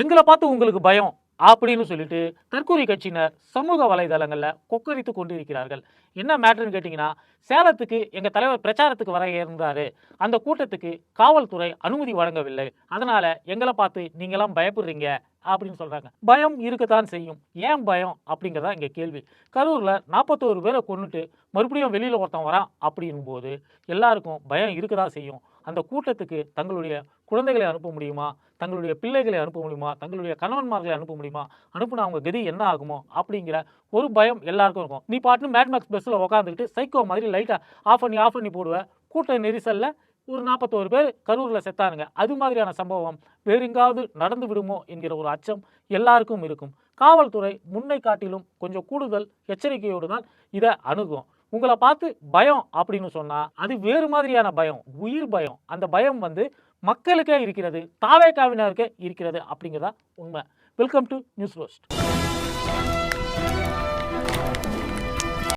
எங்களை பார்த்து உங்களுக்கு பயம் அப்படின்னு சொல்லிட்டு தற்கொலை கட்சியினர் சமூக வலைதளங்களில் கொக்கரித்து கொண்டிருக்கிறார்கள். என்ன மேட்ருன்னு கேட்டிங்கன்னா சேலத்துக்கு எங்கள் தலைவர் பிரச்சாரத்துக்கு வர இருந்தார். அந்த கூட்டத்துக்கு காவல்துறை அனுமதி வழங்கவில்லை. அதனால் எங்களை பார்த்து நீங்களாம் பயப்படுறீங்க அப்படின்னு சொல்கிறாங்க பயம் இருக்கத்தான் செய்யும். ஏன் பயம் அப்படிங்கிறதா இங்கே கேள்வி. கரூரில் நாற்பத்தோரு பேரை கொண்டுட்டு மறுபடியும் வெளியில் ஒருத்தன் வரான் அப்படின்னும் போது எல்லாருக்கும் பயம் இருக்க தான் செய்யும். அந்த கூட்டத்துக்கு தங்களுடைய குழந்தைகளை அனுப்ப முடியுமா? தங்களுடைய பிள்ளைகளை அனுப்ப முடியுமா? தங்களுடைய கணவன்மார்களை அனுப்ப முடியுமா? அனுப்புனா அவங்க கதி என்ன ஆகுமோ? அப்படிங்கிற ஒரு பயம் எல்லாருக்கும் இருக்கும். நீ பாட்டு மேட்மேக்ஸ் பஸ்ஸில் உட்காந்துக்கிட்டு சைக்கோ மாதிரி லைட்டாக ஆஃப் பண்ணி ஆஃப் பண்ணி போடுவ. கூட்ட நெரிசலில் ஒரு நாற்பத்தோரு பேர் கரூரில் செத்தானுங்க. அது மாதிரியான சம்பவம் வேறு எங்காவது நடந்து விடுமோ என்கிற ஒரு அச்சம் எல்லாருக்கும் இருக்கும். காவல்துறை முன்னை காட்டிலும் கொஞ்சம் கூடுதல் எச்சரிக்கையோடு தான் இதை அணுகும். உங்களை பார்த்து பயம் அப்படின்னு சொன்னால் அது வேறு மாதிரியான பயம் உயிர் பயம். அந்த பயம் வந்து மக்களுக்கே இருக்கிறது தாவேக்காவினருக்கே இருக்கிறது அப்படிங்கிறதா உண்மை. வெல்கம் டு நியூஸ் ரோஸ்ட்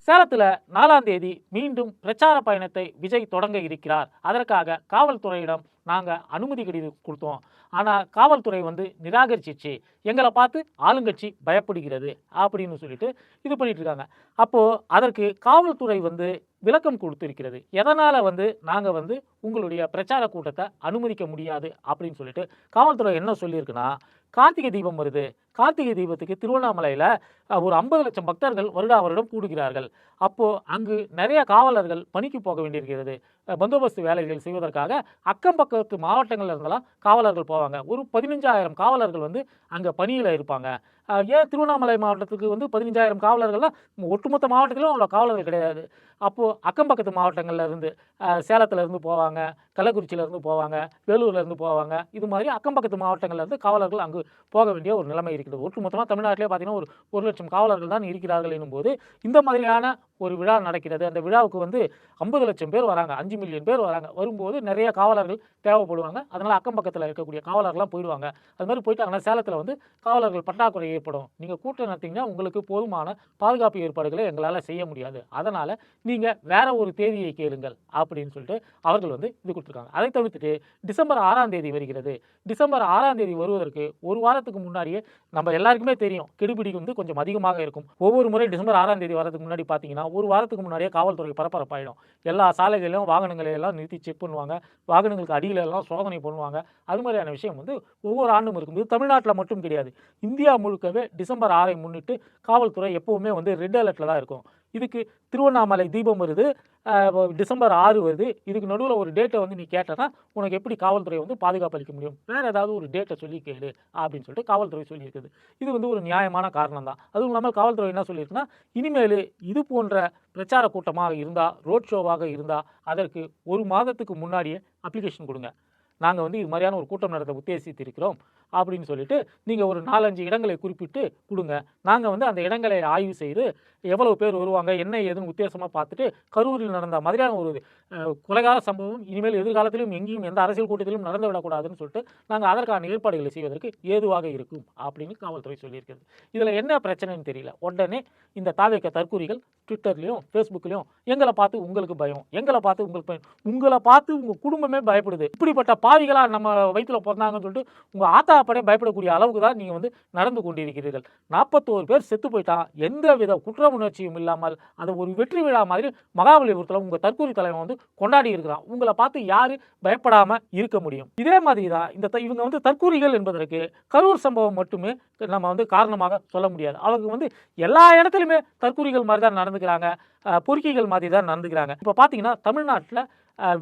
சேலத்தில் நாலாம் தேதி மீண்டும் பிரச்சார பயணத்தை விஜய் தொடங்க இருக்கிறார். அதற்காக காவல்துறையிடம் நாங்கள் அனுமதி கடிதம் கொடுத்தோம். ஆனால் காவல்துறை வந்து நிராகரிச்சிச்சு. எங்களை பார்த்து ஆளுங்கட்சி பயப்படுகிறது அப்படின்னு சொல்லிட்டு இது பண்ணிட்டு இருக்காங்க. அப்போது அதற்கு காவல்துறை வந்து விளக்கம் கொடுத்திருக்கிறது. எதனால் வந்து நாங்கள் வந்து உங்களுடைய பிரச்சார கூட்டத்தை அனுமதிக்க முடியாது அப்படின்னு சொல்லிட்டு காவல்துறை என்ன சொல்லியிருக்குன்னா கார்த்திகை தீபம் வருது. கார்த்திகை தீபத்துக்கு திருவண்ணாமலையில் ஒரு ஐம்பது லட்சம் பக்தர்கள் வருடா வருடம் கூடுகிறார்கள். அப்போது அங்கு நிறைய காவலர்கள் பணிக்கு போக வேண்டியிருக்கிறது. பந்தோபஸ்து வேலைகள் செய்வதற்காக அக்கம் பக்கத்து மாவட்டங்களில் இருந்தெல்லாம் காவலர்கள் போவாங்க. ஒரு பதினஞ்சாயிரம் காவலர்கள் வந்து அங்கே பணியில் இருப்பாங்க. ஏன் திருவண்ணாமலை மாவட்டத்துக்கு வந்து பதினஞ்சாயிரம் காவலர்கள்லாம் ஒட்டுமொத்த மாவட்டத்திலும் அவ்வளோ காவலர்கள் கிடையாது. அப்போது அக்கம் பக்கத்து மாவட்டங்களில் இருந்து அஹ், இருந்து போவாங்க கள்ளக்குறிச்சியிலேருந்து போவாங்க வேலூர்லேருந்து போவாங்க. இது மாதிரி அக்கம் பக்கத்து மாவட்டங்கள்லேருந்து காவலர்கள் அங்கு போக வேண்டிய ஒரு நிலைமை இருக்கிறது. ஒட்டுமொத்தமாக தமிழ்நாட்டிலே பார்த்தீங்கன்னா ஒரு ஒரு லட்சம் காவலர்கள் தான் இருக்கிறார்கள் எனும்போது இந்த மாதிரியான ஒரு விழா நடக்கிறது. அந்த விழாவுக்கு வந்து ஐம்பது லட்சம் பேர் வராங்க. அஞ்சு மில்லியன் பேர் வராங்க. வரும்போது நிறைய காவலர்கள் தேவைப்படுவாங்க. அதனால் அக்கம் பக்கத்தில் இருக்கக்கூடிய காவலர்கள்லாம் போயிடுவாங்க. அது மாதிரி போயிட்டாங்கன்னா சேலத்தில் வந்து காவலர்கள் பற்றாக்குறை ஏற்படும். நீங்கள் கூட்டம் நடத்திங்கன்னா உங்களுக்கு போதுமான பாதுகாப்பு ஏற்பாடுகளை எங்களால் செய்ய முடியாது. அதனால் நீங்கள் வேற ஒரு தேதியை கேளுங்கள் அப்படின்னு சொல்லிட்டு அவர்கள் வந்து இது கொடுத்துருக்காங்க. அதை தவிர்த்துட்டு டிசம்பர் ஆறாம் தேதி வருகிறது. டிசம்பர் ஆறாம் தேதி வருவதற்கு ஒரு வாரத்துக்கு முன்னாடியே நம்ம எல்லாருக்குமே தெரியும். கெடுபிடி வந்து கொஞ்சம் அதிகமாக இருக்கும். ஒவ்வொரு முறை டிசம்பர் ஆறாம் தேதி வரதுக்கு முன்னாடி பார்த்தீங்கன்னா ஒரு வாரத்துக்கு முன்னாடியே காவல்துறை பரபரப்பாயிடும். எல்லா சாலைகளிலும் வாகனங்களை எல்லாம் நிறுத்தி செக் பண்ணுவாங்க. வாகனங்களுக்கு அடியில் எல்லாம் சோதனை பண்ணுவாங்க. அது மாதிரியான விஷயம் வந்து ஒவ்வொரு ஆண்டும் இருக்கும்போது தமிழ்நாட்டில் மட்டும் கிடையாது. இந்தியா முழுக்கவே டிசம்பர் ஆறை முன்னிட்டு காவல்துறை எப்போவுமே வந்து ரெட் அலர்ட்டில் தான் இருக்கும். இதுக்கு திருவண்ணாமலை தீபம் வருது டிசம்பர் ஆறு வருது. இதுக்கு நடுவில் ஒரு டேட்டை வந்து நீ கேட்டனா உனக்கு எப்படி காவல்துறை வந்து பாதுகாப்பு அளிக்க முடியும்? வேறு ஏதாவது ஒரு டேட்டை சொல்லி கேளு அப்படின்னு சொல்லிட்டு காவல்துறை சொல்லியிருக்குது. இது வந்து ஒரு நியாயமான காரணம் தான் அதுவும் இல்லாமல் காவல்துறை என்ன சொல்லியிருக்குன்னா இனிமேல் இது போன்ற பிரச்சார கூட்டமாக இருந்தால் ரோட் ஷோவாக இருந்தால் அதற்கு ஒரு மாதத்துக்கு முன்னாடியே அப்ளிகேஷன் கொடுங்க. நாங்கள் வந்து இது மாதிரியான ஒரு கூட்டம் நடத்த உத்தேசித்திருக்கிறோம். அப்படின்னு சொல்லிட்டு நீங்கள் ஒரு நாலஞ்சு இடங்களை குறிப்பிட்டு கொடுங்க. நாங்கள் வந்து அந்த இடங்களை ஆய்வு செய்து எவ்வளவு பேர் வருவாங்க என்ன ஏதுன்னு உத்தேசமாக பார்த்துட்டு கரூரில் நடந்த மாதிரியான ஒரு அஹ், கொலைகால சம்பவம் இனிமேல் எதிர்காலத்திலும் எங்கேயும் எந்த அரசியல் கூட்டத்திலும் நடந்து விடக்கூடாதுன்னு சொல்லிட்டு நாங்கள் அதற்கான ஏற்பாடுகளை செய்வதற்கு ஏதுவாக இருக்கும் அப்படின்னு காவல்துறை சொல்லியிருக்கிறது. இதில் என்ன பிரச்சனைன்னு தெரியல. உடனே இந்த தாவிக்க தற்கூரிகள் ட்விட்டர்லேயும் ஃபேஸ்புக்லேயும் எங்களை பார்த்து உங்களுக்கு பயம் எங்களை பார்த்து உங்களுக்கு பயம் உங்களை பார்த்து உங்கள் குடும்பமே பயப்படுது. இப்படிப்பட்ட பாவிகளாக நம்ம வயிற்றுல பிறந்தாங்கன்னு சொல்லிட்டு உங்கள் ஆத்தா படையும் பயப்படக்கூடிய அளவுக்கு தான் நீங்கள் வந்து நடந்து கொண்டிருக்கிறீர்கள். நாற்பத்தோரு பேர் செத்து போயிட்டான் எந்த வித குற்ற உணர்ச்சியும் இல்லாமல் அதை ஒரு வெற்றி விழா மாதிரி மகாபலிபுரத்தில் உங்கள் தற்கூரி தலைவன் வந்து கொண்டாடி இருக்கிறான். உங்களை பார்த்து யார் பயப்படாமல் இருக்க முடியும்? இதே மாதிரி தான் இந்த த- இவங்க வந்து தற்கூரிகள் என்பதற்கு கரூர் சம்பவம் மட்டுமே நம்ம வந்து காரணமாக சொல்ல முடியாது. அவங்க வந்து எல்லா இடத்துலையுமே தற்கூரிகள் மாதிரி தான் நடந்துக்கிறாங்க. பொறுக்கிகள் மாதிரி தான் நடந்துக்கிறாங்க. இப்போ பார்த்தீங்கன்னா தமிழ்நாட்டில்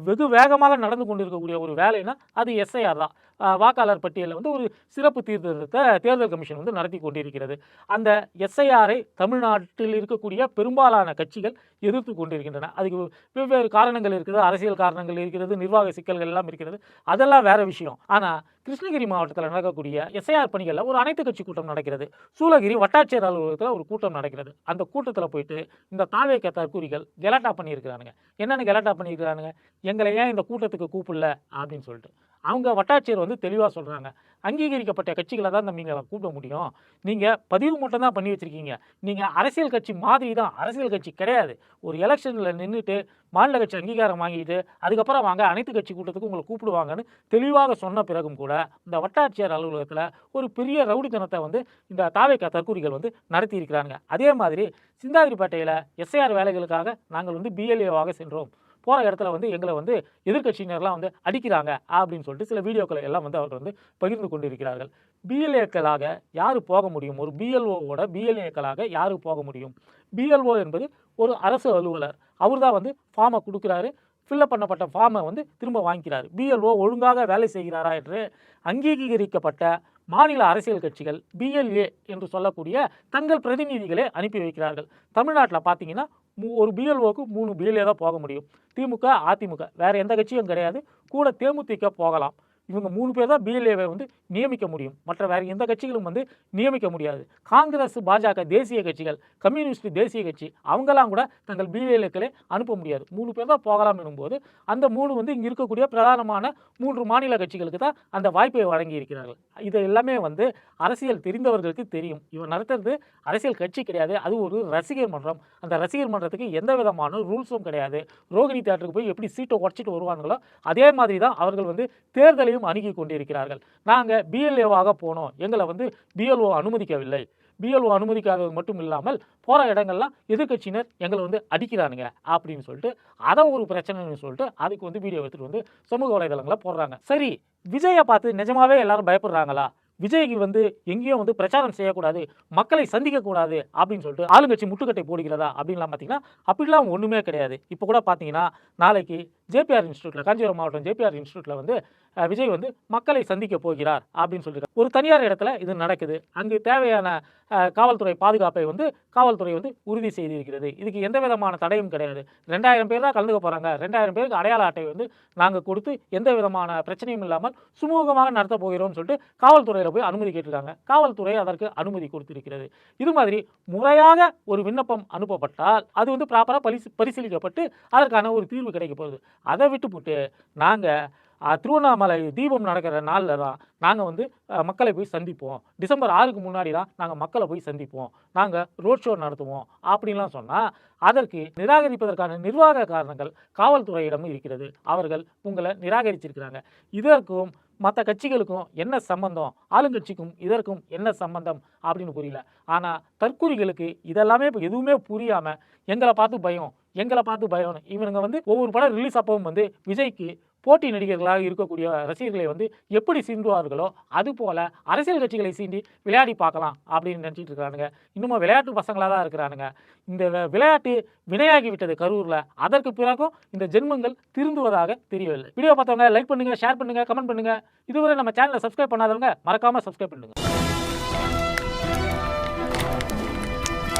வெகு வேகமாக நடந்து கொண்டிருக்கக்கூடிய ஒரு வேலைன்னா அது எஸ்ஐஆர் தான். வாக்காளர் பட்டியலில் வந்து ஒரு சிறப்பு தீர்த்தத்தை தேர்தல் கமிஷன் வந்து நடத்தி கொண்டிருக்கிறது. அந்த எஸ்ஐஆரை தமிழ்நாட்டில் இருக்கக்கூடிய பெரும்பாலான கட்சிகள் எதிர்த்து கொண்டிருக்கின்றன. அதுக்கு வெவ்வேறு காரணங்கள் இருக்குது அரசியல் காரணங்கள் இருக்கிறது நிர்வாக சிக்கல்கள் எல்லாம் இருக்கிறது. அதெல்லாம் வேற விஷயம். ஆனால் கிருஷ்ணகிரி மாவட்டத்தில் நடக்கக்கூடிய எஸ்ஐஆர் பணிகளில் ஒரு அனைத்து கட்சி கூட்டம் நடக்கிறது. சூளகிரி வட்டாட்சியர் அலுவலகத்தில் ஒரு கூட்டம் நடக்கிறது. அந்த கூட்டத்தில் போயிட்டு இந்த தாவேக்க தற்கூரிகள் கெலாட்டா பண்ணியிருக்கிறானுங்க. என்னென்னு கெலாட்டா பண்ணியிருக்கிறானுங்க? எங்களை ஏன் இந்த கூட்டத்துக்கு கூப்பிடல? அப்படின்னு சொல்லிட்டு. அவங்க வட்டாட்சியர் வந்து தெளிவாக சொல்கிறாங்க அங்கீகரிக்கப்பட்ட கட்சிகளை தான் நீங்கள் கூப்பிட முடியும். நீங்கள் பதிவு மட்டும் தான் பண்ணி வச்சுருக்கீங்க. நீங்கள் அரசியல் கட்சி மாதிரி தான். அரசியல் கட்சி கிடையாது. ஒரு எலெக்ஷனில் நின்றுட்டு மாநில கட்சி அங்கீகாரம் வாங்கிட்டு அதுக்கப்புறம் வாங்க அனைத்து கட்சி கூட்டத்துக்கு உங்களை கூப்பிடுவாங்கன்னு தெளிவாக சொன்ன பிறகும் கூட இந்த வட்டாட்சியர் அலுவலகத்தில் ஒரு பெரிய ரவுடித்தனத்தை வந்து இந்த தாவேக்கா தற்கூரிகள் வந்து நடத்தியிருக்கிறாங்க. அதே மாதிரி சிந்தாதிரிப்பேட்டையில் எஸ்ஐஆர் வேலைகளுக்காக நாங்கள் வந்து பிஎல்ஏவாக சென்றோம். போகிற இடத்துல வந்து எங்களை வந்து எதிர்க்கட்சியினர்லாம் வந்து அடிக்கிறாங்க அப்படின்னு சொல்லிட்டு சில வீடியோக்களை எல்லாம் வந்து அவர் வந்து பகிர்ந்து கொண்டிருக்கிறார்கள். பிஎல்ஏக்களாக யார் போக முடியும்? ஒரு பிஎல்ஓவோட பிஎல்ஏக்களாக யார் போக முடியும்? பிஎல்ஓ என்பது ஒரு அரசு அலுவலர். அவர் தான் வந்து ஃபார்மை கொடுக்குறாரு. ஃபில்லப் பண்ணப்பட்ட ஃபார்மை வந்து திரும்ப வாங்கிக்கிறார். பிஎல்ஓ ஒழுங்காக வேலை செய்கிறாரா என்று அங்கீகரிக்கப்பட்ட மாநில அரசியல் கட்சிகள் பிஎல்ஏ என்று சொல்லக்கூடிய தங்கள் பிரதிநிதிகளை அனுப்பி வைக்கிறார்கள். தமிழ்நாட்டில் பார்த்தீங்கன்னா ஒரு பிஎல்ஓக்கு மூணு பிஎல்ஏ தான் போக முடியும். திமுக அதிமுக. வேறு எந்த கட்சியும் கிடையாது. கூட தேமுதிக போகலாம். இவங்க மூணு பேர் தான் பிஎல்ஏவை வந்து நியமிக்க முடியும். மற்ற வேற எந்த கட்சிகளும் வந்து நியமிக்க முடியாது. காங்கிரஸ் பாஜக தேசிய கட்சிகள் கம்யூனிஸ்ட் தேசிய கட்சி அவங்கெல்லாம் கூட தங்கள் பிஎல்ஏக்களை அனுப்ப முடியாது. மூணு பேர் தான் போகலாம் எனும்போது அந்த மூணு வந்து இங்கே இருக்கக்கூடிய பிரதானமான மூன்று மாநில கட்சிகளுக்கு தான் அந்த வாய்ப்பை வழங்கி இருக்கிறார்கள் இது எல்லாமே வந்து அரசியல் தெரிந்தவர்களுக்கு தெரியும். இவன் நடத்துறது அரசியல் கட்சி கிடையாது. அது ஒரு ரசிகர் மன்றம். அந்த ரசிகர் மன்றத்துக்கு எந்த விதமான ரூல்ஸும் கிடையாது. ரோகிணி தேட்டருக்கு போய் எப்படி சீட்டை உடச்சிட்டு வருவாங்களோ அதே மாதிரி தான் அவர்கள் வந்து தேர்தலையும் அணுகி கொண்டிருக்கிறார்கள். நாங்கள் பிஎல்ஏவாக போனோம். எங்களை வந்து பிஎல்ஓ அனுமதிக்கவில்லை. பிஎல்ஓ அனுமதிக்காதது மட்டும் இல்லாமல் போகிற இடங்கள்லாம் எதிர்க்கட்சியினர் எங்களை வந்து அடிக்கிறானுங்க அப்படின்னு சொல்லிட்டு அதை ஒரு பிரச்சனைன்னு சொல்லிட்டு அதுக்கு வந்து வீடியோ எடுத்துகிட்டு வந்து சமூக வலைதளங்களில் போடுறாங்க. சரி விஜயை பார்த்து நிஜமாவே எல்லாரும் பயப்படுறாங்களா? விஜய்க்கு வந்து எங்கேயும் வந்து பிரச்சாரம் செய்யக்கூடாது மக்களை சந்திக்கக்கூடாது அப்படின்னு சொல்லிட்டு ஆளுங்கட்சி முட்டுக்கட்டை போடுகிறதா அப்படின்லாம் பார்த்தீங்கன்னா அப்படிலாம் ஒன்றுமே கிடையாது. இப்போ கூட பார்த்தீங்கன்னா நாளைக்கு ஜேபிஆர் இன்ஸ்டியூட்டில் காஞ்சிபுரம் மாவட்டம் ஜேபிஆர் இன்ஸ்டியூட்டில் வந்து விஜய் வந்து மக்களை சந்திக்க போகிறார் அப்படின்னு சொல்லிட்டு ஒரு தனியார் இடத்துல இது நடக்குது. அங்கு தேவையான காவல்துறை பாதுகாப்பை வந்து காவல்துறை வந்து உறுதி செய்திருக்கிறது. இதுக்கு எந்த விதமான தடையும் கிடையாது. ரெண்டாயிரம் பேர் தான் கலந்துக்க போகிறாங்க ரெண்டாயிரம் பேருக்கு அடையாள அட்டை வந்து நாங்கள் கொடுத்து எந்த விதமான பிரச்சனையும் இல்லாமல் சுமூகமாக நடத்த போகிறோம்னு சொல்லிட்டு காவல்துறையில் போய் அனுமதி கேட்டிருக்காங்க. காவல்துறை அதற்கு அனுமதி கொடுத்திருக்கிறது. இது மாதிரி முறையாக ஒரு விண்ணப்பம் அனுப்பப்பட்டால் அது வந்து ப்ராப்பராக பரிசு பரிசீலிக்கப்பட்டு அதற்கான ஒரு தீர்வு கிடைக்க போகுது. அதை விட்டுப்புட்டு நாங்கள் திருவண்ணாமலை தீபம் நடக்கிற நாளில் தான் நாங்கள் வந்து மக்களை போய் சந்திப்போம். டிசம்பர் ஆறுக்கு முன்னாடி தான் நாங்கள் மக்களை போய் சந்திப்போம். நாங்கள் ரோட் ஷோ நடத்துவோம். அப்படின்லாம் சொன்னால் அதற்கு நிராகரிப்பதற்கான நிர்வாக காரணங்கள் காவல்துறையிடமும் இருக்கிறது. அவர்கள் உங்களை நிராகரிச்சிருக்கிறாங்க. இதற்கும் மற்ற கட்சிகளுக்கும் என்ன சம்பந்தம்? ஆளுங்கட்சிக்கும் இதற்கும் என்ன சம்பந்தம்? அப்படின்னு புரியல. ஆனால் தற்கூரிகளுக்கு இதெல்லாமே இப்போ எதுவுமே புரியாமல் எங்களை பார்த்து பயம் எங்களை பார்த்து பயம்னு இவனுங்க வந்து ஒவ்வொரு படம் ரிலீஸ் அப்பவும் வந்து விஜய்க்கு போட்டி நடிகர்களாக இருக்கக்கூடிய ரசிகர்களை வந்து எப்படி சீண்டுவார்களோ அதுபோல் அரசியல் கட்சிகளை சீண்டி விளையாடி பார்க்கலாம் அப்படின்னு நினச்சிட்டு இருக்கிறானுங்க. இன்னும் விளையாட்டு பசங்களாக தான் இருக்கிறானுங்க. இந்த விளையாட்டு வினையாகி விட்டது கரூரில். அதற்கு பிறகும் இந்த ஜென்மங்கள் திருந்துவதாக தெரியவில்லை. வீடியோ பார்த்தவங்க லைக் பண்ணுங்கள் ஷேர் பண்ணுங்க கமெண்ட் பண்ணுங்க. இதுவரை நம்ம சேனலை சப்ஸ்கிரைப் பண்ணாதவங்க மறக்காமல் சப்ஸ்கிரைப் பண்ணுங்கள்